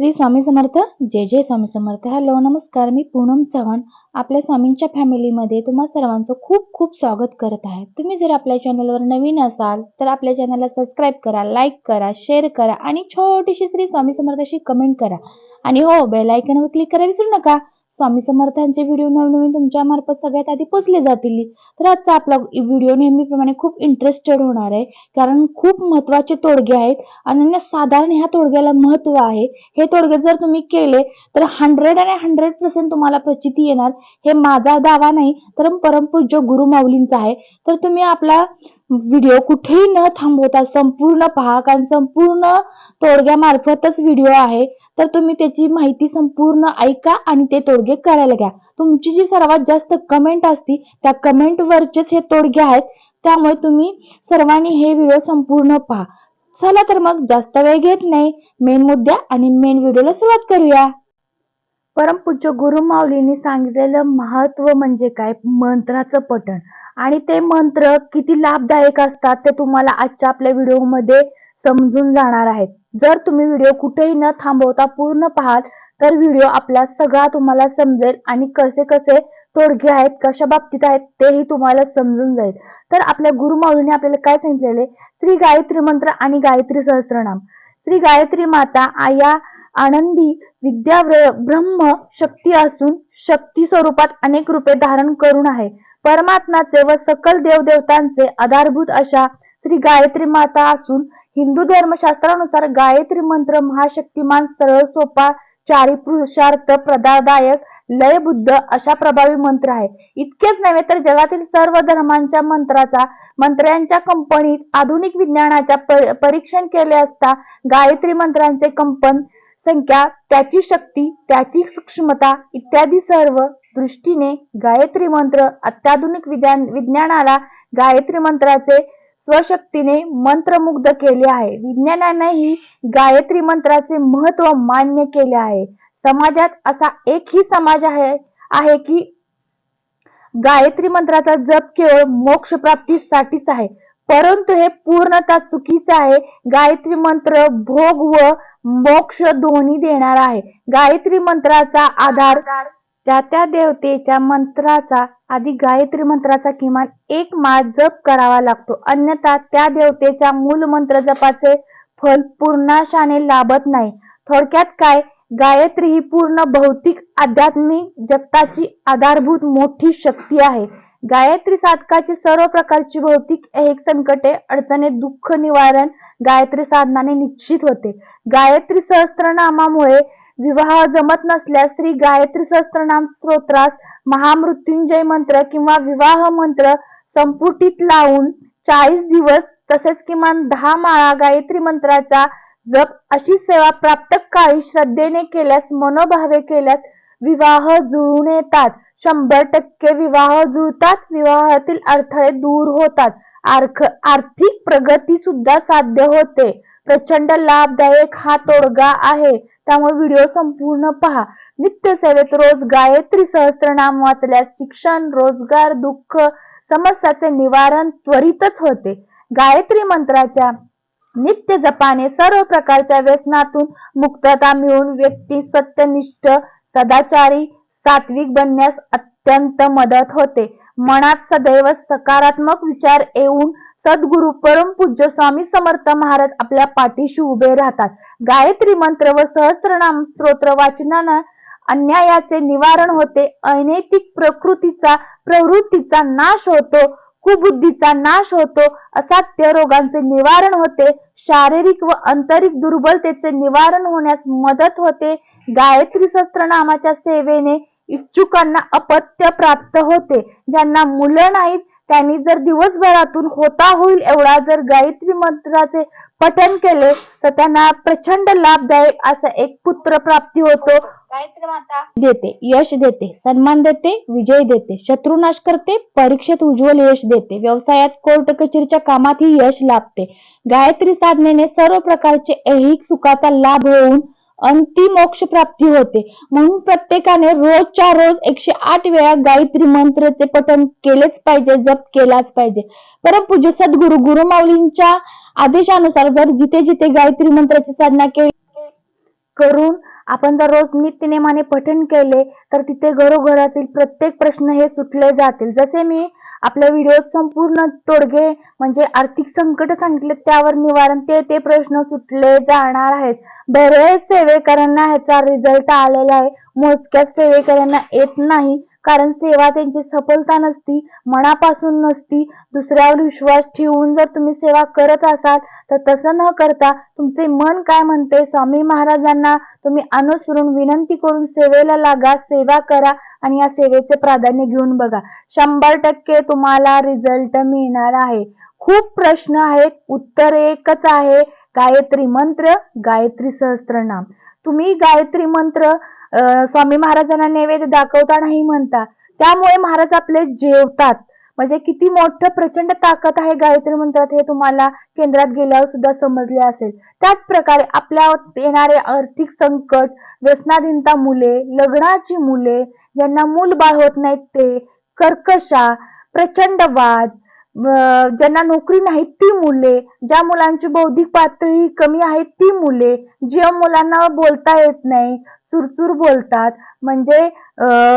श्री स्वामी समर्थ जय जय Swami Samarth. Hello नमस्कार मी पूनम चव्हाण. आपल्या स्वामींच्या फॅमिलीमध्ये तुम्हा सर्वांचं खूप खूप स्वागत करत आहे. तुम्ही जर आपल्या चॅनलवर नवीन असाल तर आपल्या चॅनलला सबस्क्राईब करा लाईक करा शेअर करा आणि छोटीशी श्री स्वामी समर्थाशी कमेंट करा. आणि हो बेल आयकॉनवर क्लिक करा विसरू नका. स्वामी समर्थांचे व्हिडिओ नवनवीन तुमच्या मार्फत सगळ्यात आधी पोचले जातील. तर आजचा आपला व्हिडिओ नेहमीप्रमाणे खूप इंटरेस्टेड होणार आहे. कारण खूप महत्त्वाचे तोडगे आहेत. आणि साधारण ह्या तोडग्याला महत्त्व आहे. हे तोडगे जर तुम्ही केले तर हंड्रेड आणि हंड्रेड पर्सेंट तुम्हाला प्रचिती येणार. हे माझा दावा नाही तर परमपूज्य गुरु माऊलींचा आहे. तर तुम्ही आपला व्हिडिओ कुठेही न थांबवता संपूर्ण पहा कारण संपूर्ण तोडग्यामार्फतच व्हिडिओ आहे. तर तुम्ही त्याची माहिती संपूर्ण ऐका आणि ते तोडगे करायला घ्या. तुमची जी सर्वात जास्त कमेंट असती त्या कमेंट वरचेच हे तोडगे आहेत. त्यामुळे तुम्ही सर्वांनी हे व्हिडिओ संपूर्ण पहा. चला तर मग जास्त वेळ घेत नाही. मेन मुद्द्या आणि मेन व्हिडिओला सुरुवात करूया. परमपूज्य गुरुमाऊलींनी सांगितलेलं महत्त्व म्हणजे काय? मंत्राचं पठण. आणि ते मंत्र किती लाभदायक असतात ते तुम्हाला आजच्या आपल्या व्हिडिओमध्ये समजून जाणार आहेत. जर तुम्ही व्हिडिओ कुठेही न थांबवता पूर्ण पाहाल तर व्हिडिओ आपला सगळा तुम्हाला समजेल आणि कसे कसे तोडगे आहेत कशा बाबतीत आहेत तेही तुम्हाला समजून जाईल. तर आपल्या गुरुमाऊलीने आपल्याला काय सांगितलेले श्री गायत्री मंत्र आणि गायत्री सहस्त्रनाम श्री गायत्री माता आया आनंदी विद्या ब्रह्म शक्ती असून शक्ती स्वरूपात अनेक रूपे धारण करून आहे. परमात्माचे व सकल देवदेवतांचे आधारभूत अशा श्री गायत्री माता असून हिंदू धर्मशास्त्रानुसार गायत्री मंत्र महाशक्तिमान सरळ सोपा चारी पुरुषार्थ प्रदादायक लयबुद्ध अशा प्रभावी मंत्र आहे. इतकेच नव्हे तर जगातील सर्व धर्मांच्या मंत्राचा मंत्र्यांच्या कंपनीत आधुनिक विज्ञानाच्या परीक्षण केले असता गायत्री मंत्रांचे कंपन संख्या त्याची शक्ती त्याची सूक्ष्मता इत्यादी सर्व दृष्टीने गायत्री मंत्र अत्याधुनिक विज्ञानाला गायत्री मंत्राचे स्वशक्तीने मंत्रमुग्ध केले आहे. विज्ञानानेही गायत्री मंत्राचे महत्त्व मान्य केले आहे. समाजात असा एकही समाज आहे आहे की गायत्री मंत्राचा जप केवळ मोक्ष प्राप्तीसाठीच आहे परंतु हे पूर्णतः चुकीचं आहे. गायत्री मंत्र भोग व मोक्ष दोन्ही देणार आहे. गायत्री मंत्राचा आधार त्या त्या देवतेच्या मंत्राचा आधी गायत्री मंत्राचा किमान एक माळ जप करावा लागतो. अन्यथा त्या देवतेच्या मूल मंत्र जपाचे फल पूर्णाशाने लाभत नाही. थोडक्यात काय? गायत्री ही पूर्ण भौतिक आध्यात्मिक जगताची आधारभूत मोठी शक्ती आहे. गायत्री साधकाची सर्व प्रकारची भौतिक एक संकटे अडचणी दुःख निवारण गायत्री साधनाने निश्चित होते. गायत्री सहस्त्रनामामुळे विवाह जमत नसल्यास स्त्री गायत्री सहस्त्रनाम स्तोत्रास महामृत्युंजय मंत्र किंवा विवाह मंत्र संपुटीत लावून चाळीस दिवस तसेच किमान दहा माळा गायत्री मंत्राचा जप अशी सेवा प्राप्त काळी श्रद्धेने केल्यास मनोभावे केल्यास विवाह जुळून येतात. शंभर टक्के विवाह जुळतात. विवाहातील अडथळे दूर होतात. आर्थिक प्रगती सुद्धा साध्य होते. प्रचंड लाभदायक हा तोडगा आहे. त्यामुळे व्हिडिओ संपूर्ण पहा. नित्य सेवेत रोज गायत्री सहस्त्रनाम वाचल्यास शिक्षण रोजगार दुःख समस्याचे निवारण त्वरितच होते. गायत्री मंत्राच्या नित्य जपाने सर्व प्रकारच्या व्यसनातून मुक्तता मिळून व्यक्ती सत्यनिष्ठ सदाचारी सात्विक बनण्यास अत्यंत मदत होते. मनात सदैव सकारात्मक विचार येऊन सद्गुरु परमपूज्य स्वामी समर्थ महाराज आपल्या पाठीशी उभे राहतात. गायत्री मंत्र व सहस्त्रनाम स्तोत्र वाचनानं अन्यायाचे निवारण होते. अनैतिक प्रकृतीचा प्रवृत्तीचा नाश होतो. कुबुद्धीचा नाश होतो. असाध्य रोगांचे निवारण होते. शारीरिक व आंतरिक दुर्बलतेचे निवारण होण्यास मदत होते. गायत्री सहस्त्रनामाच्या सेवेने इच्छुकांना अपत्य प्राप्त होते. ज्यांना मुलं नाहीत त्यांनी जर दिवसभरातून होता होईल एवढा जर गायत्री मंत्राचे पठन केले तर त्यांना प्रचंड लाभदायक असा एक पुत्र प्राप्ती होतो. गायत्री माता. देते यश देते सन्मान देते विजय देते शत्रुनाश करते परीक्षेत उज्ज्वल यश देते व्यवसायात कोर्ट कचेरीच्या कामातही यश लाभते. गायत्री साधनेने सर्व प्रकारचे ऐहिक सुखाचा लाभ होऊन अंतिम मोक्ष प्राप्ती होते. म्हणून प्रत्येकाने रोजच्या रोज एकशे आठ वेळा गायत्री मंत्रचे पठन केलेच पाहिजे जप केलाच पाहिजे. परमपूज्य सद्गुरु गुरुमाऊलींच्या आदेशानुसार जर जिथे जिथे गायत्री मंत्राची साधना केली करून आपण जर रोज नित्यनेमाने पठण केले तर तिथे घरोघरातील प्रत्येक प्रश्न हे सुटले जातील. जसे मी आपल्या व्हिडिओत संपूर्ण तोडगे म्हणजे आर्थिक संकट सांगितले त्यावर निवारण ते ते प्रश्न सुटले जाणार आहेत. बरेच सेवेकरांना ह्याचा रिझल्ट आलेला आहे. मोजक्याच सेवेकरांना येत नाही. कारण सेवा त्यांची सफलता नसती मनापासून नसती दुसऱ्यावर विश्वास ठेवून जर तुम्ही सेवा करत असाल तर तसं न करता तुमचे मन काय म्हणते? स्वामी महाराजांना तुम्ही अनुसरून विनंती करून सेवेला लागा सेवा करा आणि या सेवेचे प्राधान्य घेऊन बघा. शंभर टक्के तुम्हाला रिझल्ट मिळणार आहे. खूप प्रश्न आहेत उत्तर एकच आहे गायत्री मंत्र गायत्री सहस्त्रनाम. तुम्ही गायत्री मंत्र स्वामी महाराजांना नैवेद्य दाखवतानाही म्हणता. त्यामुळे महाराज आपले जेवतात. म्हणजे किती मोठं प्रचंड ताकद आहे गायत्री मंत्रात हे तुम्हाला केंद्रात गेल्यावर सुद्धा समजले असेल. त्याच प्रकारे आपल्या येणारे आर्थिक संकट व्यसनाधीनता मुले लग्नाची मुले ज्यांना मूल बाळ होत नाहीत ते कर्कशा प्रचंड वाद ज्यांना नोकरी नाही ती मुले. ज्या मुलांची बौद्धिक पातळी कमी आहे ती मुले. ज्या मुलांना बोलता येत नाही चुरचूर बोलतात. म्हणजे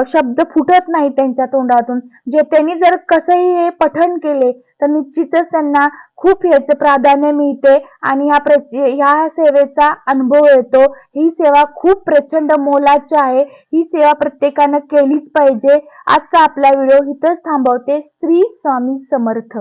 शब्द फुटत नाही त्यांच्या तोंडातून. जे त्यांनी जर कसंही हे पठण केले तर निश्चितच त्यांना खूप ह्याचे प्राधान्य मिळते आणि या प्रच ह्या सेवेचा अनुभव येतो. ही सेवा खूप प्रचंड मोलाची आहे. ही सेवा प्रत्येकानं केलीच पाहिजे. आजचा आपला व्हिडिओ इथंच थांबवते. श्री स्वामी समर्थ.